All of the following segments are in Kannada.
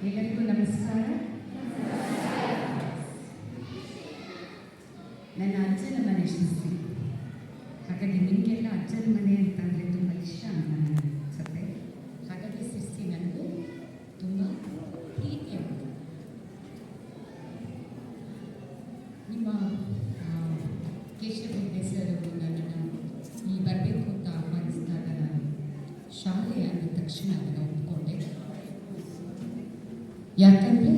ಎಲ್ಲರಿಗೂ ನಮಸ್ಕಾರ. ನನ್ನ ಅಜ್ಜನ ಮನೆ ಶಿಸ್ತಿ. ಹಾಗಾಗಿ ನಿಮಗೆಲ್ಲ ಅಜ್ಜನ ಮನೆ ಅಂತಂದರೆ ತುಂಬ ಇಷ್ಟ ನನಗೆ ಸತ್ತೆ ಹಾಗಾಗಿ ಶಿಸ್ತಿ ನನಗೂ ತುಂಬ ಪ್ರೀತಿಯಾಗುತ್ತೆ ನಿಮ್ಮ ಕೇಶವ ಸರ್ ಅವರು ನನ್ನನ್ನು ಈ ಬರಬೇಕು ಅಂತ ಆಹ್ವಾನಿಸಿದಾಗ ನಾನು ಶಾಲೆ ಅಂದ ತಕ್ಷಣ ಒಪ್ಪಿಕೊಂಡೆ ಯಾಕಂದರೆ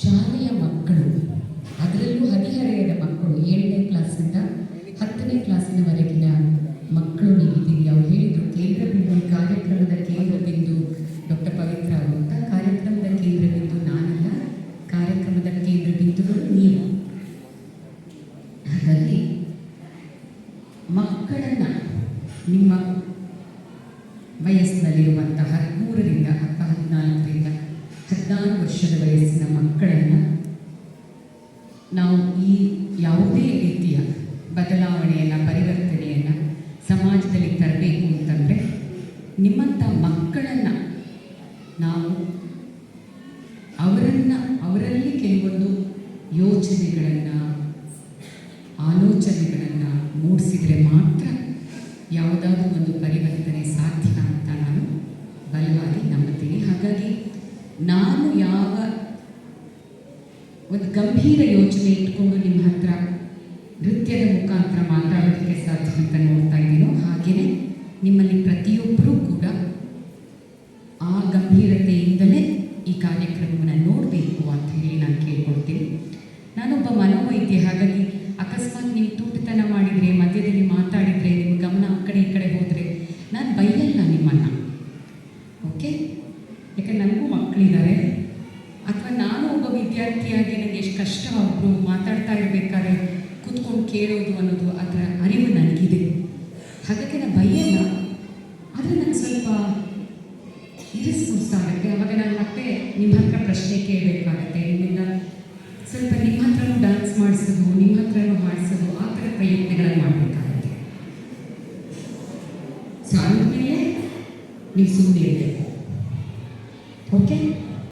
ಶಾಲೆಯ ಮಕ್ಕಳು, ಅದರಲ್ಲೂ ಹದಿಹರೆಯದ ಮಕ್ಕಳು, ಏಳನೇ ಕ್ಲಾಸಿಂದ ಹತ್ತನೇ ಕ್ಲಾಸಿನವರೆಗಿನ ಮಕ್ಕಳು ನೀವಿದ್ದೀರಿ. ಅವ್ರು ಹೇಳಿದರು ಕೇಂದ್ರ ಬಿಂದು ಕಾರ್ಯಕ್ರಮದ ಕೇಂದ್ರ ಬಿಂದು ಡಾಕ್ಟರ್ ಪವಿತ್ರ ಅವರು. ಕಾರ್ಯಕ್ರಮದ ಕೇಂದ್ರ ಬಿಂದು ನಾನಲ್ಲ, ಕಾರ್ಯಕ್ರಮದ ಕೇಂದ್ರ ಬಿಂದುಗಳು ನೀವು. ಹಾಗಾಗಿ ಮಕ್ಕಳನ್ನು ನಿಮ್ಮ ವಯಸ್ಸಿನಲ್ಲಿರುವಂತಹ ಹದಿಮೂರರಿಂದ ಹತ್ತು ಹದಿನಾಲ್ಕರಿಂದ ಹದಿನಾರು ವರ್ಷದ ವಯಸ್ಸಿನ ಮಕ್ಕಳನ್ನು ನಾವು ಈ ಯಾವುದೇ ರೀತಿಯ ಬದಲಾವಣೆಯನ್ನು, ಪರಿವರ್ತನೆಯನ್ನು ಸಮಾಜದಲ್ಲಿ ತರಬೇಕು ಅಂತಂದರೆ ನಿಮ್ಮಂಥ ಮಕ್ಕಳನ್ನು ನಾವು ಅವರನ್ನು, ಅವರಲ್ಲಿ ಕೆಲವೊಂದು ಯೋಚನೆಗಳನ್ನು, ಆಲೋಚನೆಗಳನ್ನು ಮೂಡಿಸಿದರೆ ಮಾತ್ರ ಯಾವುದಾದ್ರೂ ಒಂದು ಪರಿವರ್ತನೆ ಸಾಧ್ಯ ಅಂತ ನಾನು ಬಲವಾಗಿ ನಂಬುತ್ತೀನಿ. ಹಾಗಾಗಿ ನಾನು ಯಾವ ಒಂದು ಗಂಭೀರ ಯೋಚನೆ ಇಟ್ಕೊಂಡು ನಿಮ್ಮ ಹತ್ರ ನೃತ್ಯದ ಮುಖಾಂತರ ಮಾತಾಡೋದಕ್ಕೆ ಸಾಧ್ಯ ಅಂತ ನೋಡ್ತಾ ಇದ್ದೀನೋ ಹಾಗೆಯೇ ನಿಮ್ಮಲ್ಲಿ ಪ್ರತಿಯೊಬ್ಬರೂ ಕೂಡ ಆ ಗಂಭೀರತೆಯಿಂದಲೇ ಈ ಕಾರ್ಯಕ್ರಮವನ್ನು ನೋಡಬೇಕು ಅಂತ ಹೇಳಿ ನಾನು ಕೇಳ್ಕೊಳ್ತೀನಿ. ನಾನೊಬ್ಬ ಮನೋವೈದ್ಯ, ಹಾಗಾಗಿ ಅಕಸ್ಮಾತ್ ನೀವು ತೂಟತನ ಮಾಡಿದರೆ ಮಧ್ಯದಲ್ಲಿ ಮಾತಾಡಿದರೆ ನಿಮ್ಮ ಗಮನ ಆ ಕಡೆ ಈ ಕಡೆ ಹೋದರೆ ನಾನು ಬೈಯಲ್ಲ ನಿಮ್ಮನ್ನು ಓಕೆ ಯಾಕಂದ್ರೆ ನನಗೂ ಮಕ್ಕಳಿದ್ದಾರೆ ಅಥವಾ ನಾನು ಒಬ್ಬ ವಿದ್ಯಾರ್ಥಿಯಾಗಿ ನನಗೆ ಎಷ್ಟು ಕಷ್ಟ ಒಬ್ಬರು ಮಾತಾಡ್ತಾ ಇರಬೇಕಾದ್ರೆ ಕೂತ್ಕೊಂಡು ಕೇಳೋದು ಅನ್ನೋದು ಅದರ ಅರಿವು ನನಗಿದೆ. ಹಾಗಾಗಿ ನಾನು ಬೈಯಲ್ಲ, ಆದರೆ ನನಗೆ ಸ್ವಲ್ಪ ಇರಿಸ್ಕೊಡ್ಸಾಗುತ್ತೆ. ಅವಾಗ ನಾನು ಮತ್ತೆ ನಿಮ್ಮ ಹತ್ರ ಪ್ರಶ್ನೆ ಕೇಳಬೇಕಾಗತ್ತೆ. ನಿಮ್ಮಿಂದ ಸ್ವಲ್ಪ ನಿಮ್ಮ ಹತ್ರನೂ ಡ್ಯಾನ್ಸ್ ಮಾಡಿಸೋದು ನಿಮ್ಮ ಹತ್ರನೂ ಮಾಡಿಸೋದು ಆ ಥರ ಪ್ರಯತ್ನಗಳನ್ನು ಮಾಡಬೇಕಾಗತ್ತೆ. ಸೊ ಮೇಲೆ ನೀವು ಸುಮ್ಮನೆ ಇರಬೇಕು.